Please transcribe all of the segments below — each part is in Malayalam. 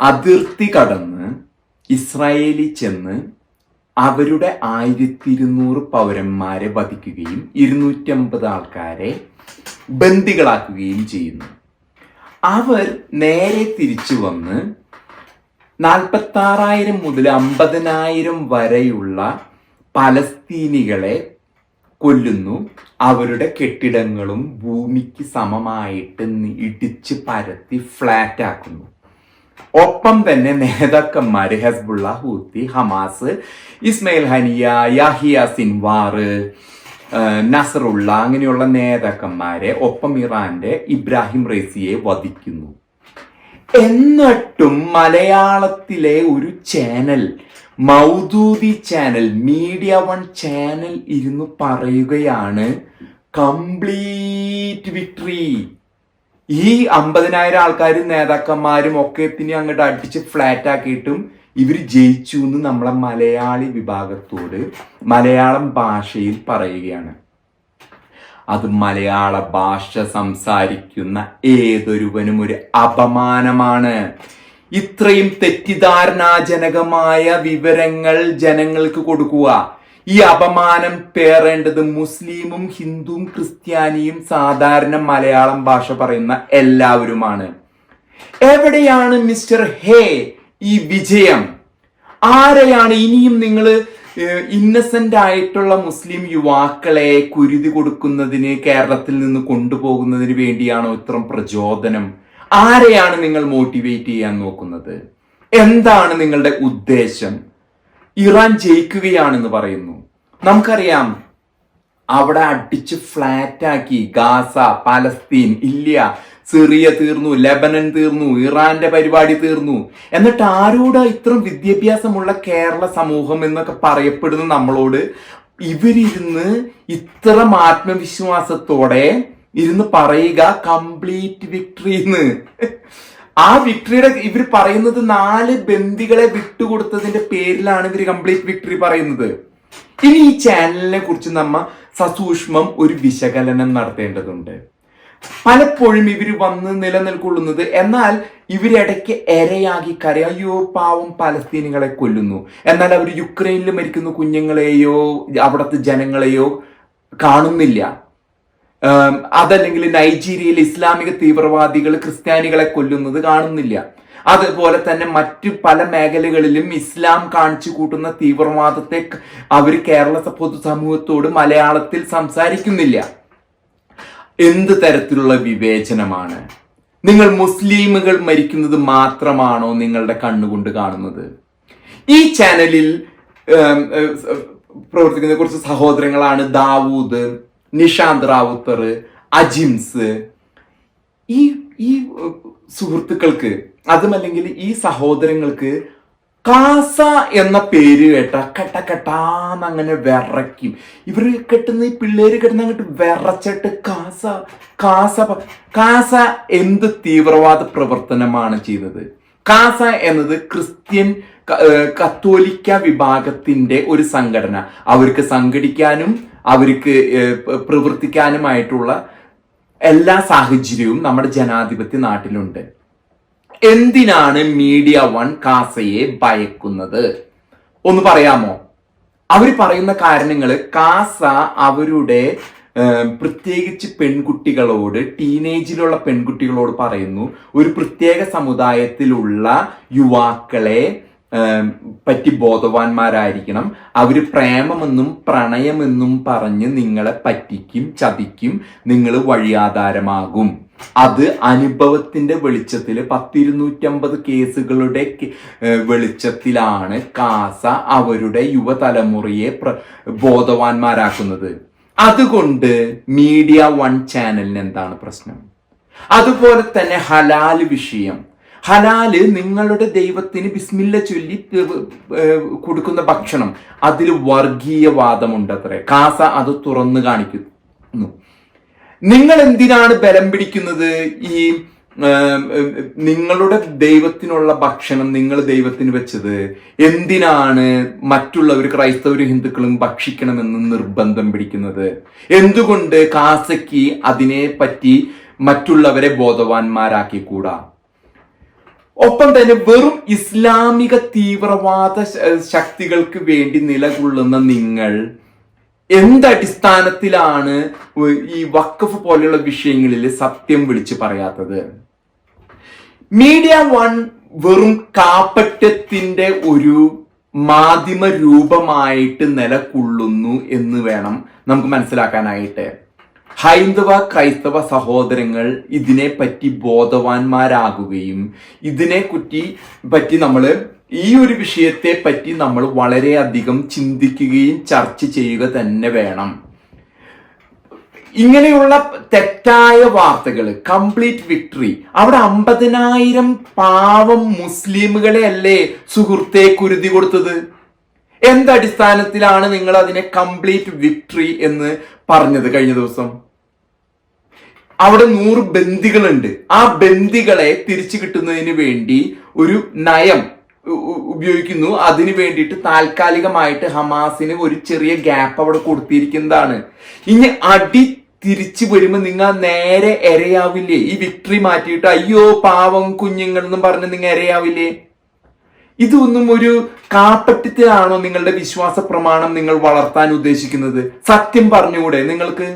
അതിർത്തി കടന്ന് ഇസ്രായേലിൽ ചെന്ന് അവരുടെ ആയിരത്തി ഇരുന്നൂറ് പൗരന്മാരെ വധിക്കുകയും ഇരുന്നൂറ്റമ്പത് ആൾക്കാരെ ബന്ദികളാക്കുകയും ചെയ്യുന്നു. അവർ നേരെ തിരിച്ചു വന്ന് നാൽപ്പത്തി ആറായിരം മുതൽ അമ്പതിനായിരം വരെയുള്ള പലസ്തീനികളെ കൊല്ലുന്നു. അവരുടെ കെട്ടിടങ്ങളും ഭൂമിക്ക് സമമായിട്ട് ഇടിച്ച് പരത്തി ഫ്ലാറ്റ് ആക്കുന്നു ഒപ്പം തന്നെ നേതാക്കന്മാര് Hezbollah Houthi Hamas Ismail Haniyeh Yahya Sinwar Nasrallah അങ്ങനെയുള്ള നേതാക്കന്മാരെ ഒപ്പം ഇറാന്റെ ഇബ്രാഹിം റേസിയെ വധിക്കുന്നു. എന്നിട്ടും മലയാളത്തിലെ ഒരു channel Maududi channel media one channel ഇരുന്ന് പറയുകയാണ് കംപ്ലീറ്റ് വിക്ടറി. ഈ അമ്പതിനായിരം ആൾക്കാരും നേതാക്കന്മാരും ഒക്കെ പിന്നെ അങ്ങോട്ട് അടിച്ച് ഫ്ലാറ്റ് ആക്കിയിട്ടും ഇവർ ജയിച്ചു എന്ന് നമ്മളെ മലയാളി വിഭാഗത്തോട് മലയാളം ഭാഷയിൽ പറയുകയാണ്. അത് മലയാള ഭാഷ സംസാരിക്കുന്ന ഏതൊരുവനും ഒരു അപമാനമാണ്. ഇത്രയും തെറ്റിദ്ധാരണാജനകമായ വിവരങ്ങൾ ജനങ്ങൾക്ക് കൊടുക്കുക. ഈ അപമാനം പേറേണ്ടത് മുസ്ലിമും ഹിന്ദുവും ക്രിസ്ത്യാനിയും സാധാരണ മലയാളം ഭാഷ പറയുന്ന എല്ലാവരുമാണ്. എവിടെയാണ് മിസ്റ്റർ ഹേ ഈ വിജയം? ആരെയാണ് ഇനിയും നിങ്ങൾ ഇന്നസെന്റ് ആയിട്ടുള്ള മുസ്ലിം യുവാക്കളെ കുരുതി കൊടുക്കുന്നതിന് കേരളത്തിൽ നിന്ന് കൊണ്ടുപോകുന്നതിന് വേണ്ടിയാണോ ഇത്ര പ്രചോദനം? ആരെയാണ് നിങ്ങൾ മോട്ടിവേറ്റ് ചെയ്യാൻ നോക്കുന്നത്? എന്താണ് നിങ്ങളുടെ ഉദ്ദേശം? ഇറാൻ ജയിക്കുകയാണെന്ന് പറയുന്നു. നമുക്കറിയാം അവിടെ അടിച്ച് ഫ്ലാറ്റ് ആക്കി ഗാസ പലസ്തീൻ ഇല്ല സിറിയ തീർന്നു ലെബനൻ തീർന്നു ഇറാന്റെ പരിപാടി തീർന്നു. എന്നിട്ട് ആരോടാ ഇത്രയും വിദ്യാഭ്യാസമുള്ള കേരള സമൂഹം എന്നൊക്കെ പറയപ്പെടുന്ന നമ്മളോട് ഇവരിരുന്ന് ഇത്ര ആത്മവിശ്വാസത്തോടെ ഇരുന്ന് പറയുക കംപ്ലീറ്റ് വിക്ടറി എന്ന് ആ വിക്ടറിയുടെ ഇവർ പറയുന്നത് നാല് ബന്ദികളെ വിട്ടുകൊടുത്തതിന്റെ പേരിലാണ് ഇവർ കംപ്ലീറ്റ് വിക്ടറി പറയുന്നത്. ഇനി ഈ ചാനലിനെ കുറിച്ച് നമ്മ സസൂക്ഷ്മം ഒരു വിശകലനം നടത്തേണ്ടതുണ്ട്. പലപ്പോഴും ഇവർ വന്ന് നിലനിൽക്കൊള്ളുന്നത് എന്നാൽ ഇവരിടയ്ക്ക് എരയാകി കരയും. അയ്യോ പാവം പലസ്തീനികളെ കൊല്ലുന്നു. എന്നാൽ അവർ യുക്രൈനിൽ മരിക്കുന്ന കുഞ്ഞുങ്ങളെയോ അവിടുത്തെ ജനങ്ങളെയോ കാണുന്നില്ല. അതല്ലെങ്കിൽ നൈജീരിയയിൽ ഇസ്ലാമിക തീവ്രവാദികൾ ക്രിസ്ത്യാനികളെ കൊല്ലുന്നത് കാണുന്നില്ല. അതുപോലെ തന്നെ മറ്റു പല മേഖലകളിലും ഇസ്ലാം കാണിച്ചു കൂട്ടുന്ന തീവ്രവാദത്തെ അവർ കേരള പൊതു പൊതുസമൂഹത്തോട് മലയാളത്തിൽ സംസാരിക്കുന്നില്ല. എന്ത് തരത്തിലുള്ള വിവേചനമാണ്? നിങ്ങൾ മുസ്ലിമുകൾ മരിക്കുന്നത് മാത്രമാണോ നിങ്ങളുടെ കണ്ണുകൊണ്ട് കാണുന്നത്? ഈ ചാനലിൽ പ്രവർത്തിക്കുന്ന കുറച്ച് സഹോദരങ്ങളാണ് ദാവൂദ് നിഷാന്ത് റാവുത്തർ അജിംസ്. ഈ ഈ സുഹൃത്തുക്കൾക്ക് അതുമല്ലെങ്കിൽ ഈ സഹോദരങ്ങൾക്ക് കാസ എന്ന പേര് കേട്ട കെട്ട കെട്ടാന്നങ്ങനെ വിറയ്ക്കും. ഇവർ കെട്ടുന്ന ഈ പിള്ളേര് കെട്ടുന്ന അങ്ങോട്ട് വിറച്ചിട്ട് കാസ കാസ കാസ എന്ത് തീവ്രവാദ പ്രവർത്തനമാണ് ചെയ്തത്? കാസ എന്നത് ക്രിസ്ത്യൻ കത്തോലിക്ക വിഭാഗത്തിന്റെ ഒരു സംഘടന. അവർക്ക് സംഘടിക്കാനും അവർക്ക് പ്രവർത്തിക്കാനുമായിട്ടുള്ള എല്ലാ സാഹചര്യവും നമ്മുടെ ജനാധിപത്യ നാട്ടിലുണ്ട്. എന്തിനാണ് മീഡിയ വൺ കാസയെ ഭയക്കുന്നത്? ഒന്ന് പറയാമോ? അവർ പറയുന്ന കാരണങ്ങൾ കാസ അവരുടെ പ്രത്യേകിച്ച് പെൺകുട്ടികളോട് ടീനേജിലുള്ള പെൺകുട്ടികളോട് പറയുന്നു. ഒരു പ്രത്യേക സമുദായത്തിലുള്ള യുവാക്കളെ പറ്റി ബോധവാന്മാരായിരിക്കണം. അവർ പ്രേമമെന്നും പ്രണയമെന്നും പറഞ്ഞ് നിങ്ങളെ പറ്റിക്കും ചതിക്കും നിങ്ങൾ വഴിയാധാരമാകും. അത് അനുഭവത്തിന്റെ വെളിച്ചത്തിൽ പത്തിരുന്നൂറ്റമ്പത് കേസുകളുടെ വെളിച്ചത്തിലാണ് കാസ അവരുടെ യുവതലമുറയെ ബോധവാന്മാരാക്കുന്നത്. അതുകൊണ്ട് മീഡിയ വൺ ചാനലിന് എന്താണ് പ്രശ്നം? അതുപോലെ തന്നെ ഹലാൽ വിഷയം. ഹലാൽ നിങ്ങളുടെ ദൈവത്തിന് ബിസ്മില്ല ചൊല്ലി കൊടുക്കുന്ന ഭക്ഷണം. അതിൽ വർഗീയവാദമുണ്ട് അത്രേ. കാസ അത് തുറന്നു കാണിക്കുന്നു. നിങ്ങൾ എന്തിനാണ് ബലം പിടിക്കുന്നത്? ഈ നിങ്ങളുടെ ദൈവത്തിനുള്ള ഭക്ഷണം നിങ്ങൾ ദൈവത്തിന് വെച്ചത്. എന്തിനാണ് മറ്റുള്ളവർ ക്രൈസ്തവരും ഹിന്ദുക്കളും ഭക്ഷിക്കണമെന്ന് നിർബന്ധം പിടിക്കുന്നത്? എന്തുകൊണ്ട് കാസയ്ക്ക് അതിനെ പറ്റി മറ്റുള്ളവരെ ബോധവാന്മാരാക്കി കൂടാ ഒപ്പം തന്നെ വെറും ഇസ്ലാമിക തീവ്രവാദ ശക്തികൾക്ക് വേണ്ടി നിലകൊള്ളുന്ന നിങ്ങൾ എന്തടിസ്ഥാനത്തിലാണ് ഈ വക്കഫ് പോലെയുള്ള വിഷയങ്ങളിൽ സത്യം വിളിച്ചു പറയാത്തത്? മീഡിയ വൺ വെറും കാപ്പറ്റത്തിന്റെ ഒരു മാധ്യമ രൂപമായിട്ട് നിലകൊള്ളുന്നു എന്ന് വേണം നമുക്ക് മനസ്സിലാക്കാനായിട്ട്. ഹൈന്ദവ ക്രൈസ്തവ സഹോദരങ്ങൾ ഇതിനെപ്പറ്റി ബോധവാന്മാരാകുകയും ഇതിനെ കുറ്റി പറ്റി നമ്മൾ ഈ ഒരു വിഷയത്തെ പറ്റി നമ്മൾ വളരെയധികം ചിന്തിക്കുകയും ചർച്ച ചെയ്യുക തന്നെ വേണം. ഇങ്ങനെയുള്ള തെറ്റായ വാർത്തകൾ കംപ്ലീറ്റ് വിക്ടറി. അവിടെ അമ്പതിനായിരം പാവം മുസ്ലിമുകളെ അല്ലേ സുഹൃത്തെ കുരുതി കൊടുത്തത്? എന്തടിസ്ഥാനത്തിലാണ് നിങ്ങൾ അതിനെ കംപ്ലീറ്റ് വിക്ടറി എന്ന് പറഞ്ഞത് കഴിഞ്ഞ ദിവസം? അവിടെ നൂറ് ബന്ദികളുണ്ട്. ആ ബന്ദികളെ തിരിച്ചു കിട്ടുന്നതിന് വേണ്ടി ഒരു നയം ഉപയോഗിക്കുന്നു. അതിനു വേണ്ടിയിട്ട് താൽക്കാലികമായിട്ട് ഹമാസിന് ഒരു ചെറിയ ഗ്യാപ്പ് അവിടെ കൊടുത്തിരിക്കുന്നതാണ്. ഇനി അടി തിരിച്ചു വരുമ്പോൾ നിങ്ങൾ നേരെ ഇരയാവില്ലേ ഈ വിക്ടറി മാറ്റിയിട്ട് അയ്യോ പാവം കുഞ്ഞുങ്ങൾ എന്നും പറഞ്ഞ് നിങ്ങൾ ഇരയാവില്ലേ ഇതൊന്നും ഒരു കാപ്പറ്റത്തിലാണോ നിങ്ങളുടെ വിശ്വാസ പ്രമാണം നിങ്ങൾ വളർത്താൻ ഉദ്ദേശിക്കുന്നത്? സത്യം പറഞ്ഞുകൂടെ നിങ്ങൾക്ക്?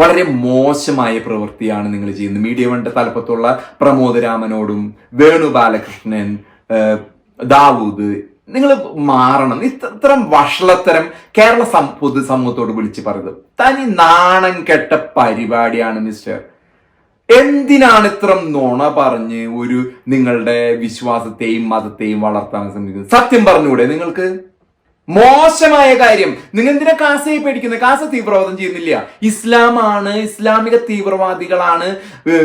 വളരെ മോശമായ പ്രവൃത്തിയാണ് നിങ്ങൾ ചെയ്യുന്നത്. മീഡിയ വണ്ട തലപ്പത്തുള്ള പ്രമോദ് രാമനോടും വേണു ബാലകൃഷ്ണൻ ദാവൂദ് നിങ്ങൾ മാറണം. ഇത്തരം വഷളത്തരം കേരള സം- പൊതുസമൂഹത്തോട് വിളിച്ച് പറയുന്നത് തനി നാണം കെട്ട പരിപാടിയാണ് മിസ്റ്റർ. എന്തിനാണ് ഇത്രം നുണ പറഞ്ഞ് ഒരു നിങ്ങളുടെ വിശ്വാസത്തെയും മതത്തെയും വളർത്താൻ ശ്രമിക്കുന്നത്? സത്യം പറഞ്ഞുകൂടെ നിങ്ങൾക്ക്? മോശമായ കാര്യം. നിങ്ങൾ എന്തിനാ കാസയെ പേടിക്കുന്നത് കാസ തീവ്രവാദം ചെയ്യുന്നില്ല. ഇസ്ലാമാണ് ഇസ്ലാമിക തീവ്രവാദികളാണ്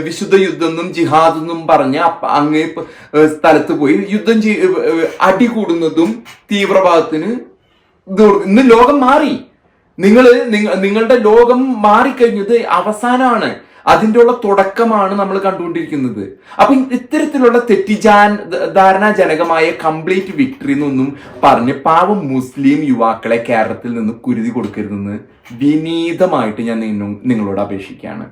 വിശുദ്ധ യുദ്ധം എന്നും ജിഹാദ് എന്നും പറഞ്ഞ് അങ്ങേ സ്ഥലത്ത് പോയി യുദ്ധം ചെയ് അടി കൂടുന്നതും തീവ്രവാദത്തിന് ഇന്ന് ലോകം മാറി. നിങ്ങൾ നിങ്ങളുടെ ലോകം മാറിക്കഴിഞ്ഞത് അവസാനമാണ്. അതിന്റെ ഉള്ള തുടക്കമാണ് നമ്മൾ കണ്ടുകൊണ്ടിരിക്കുന്നത്. അപ്പൊ ഇത്തരത്തിലുള്ള തെറ്റിജാൻ ധാരണാജനകമായ കംപ്ലീറ്റ് വിക്ടറി എന്നൊന്നും പറഞ്ഞ് പാവം മുസ്ലിം യുവാക്കളെ കേരളത്തിൽ നിന്ന് കുരുതി കൊടുക്കരുതെന്ന് വിനീതമായിട്ട് ഞാൻ നിന്നും- നിങ്ങളോട് അപേക്ഷിക്കുകയാണ്.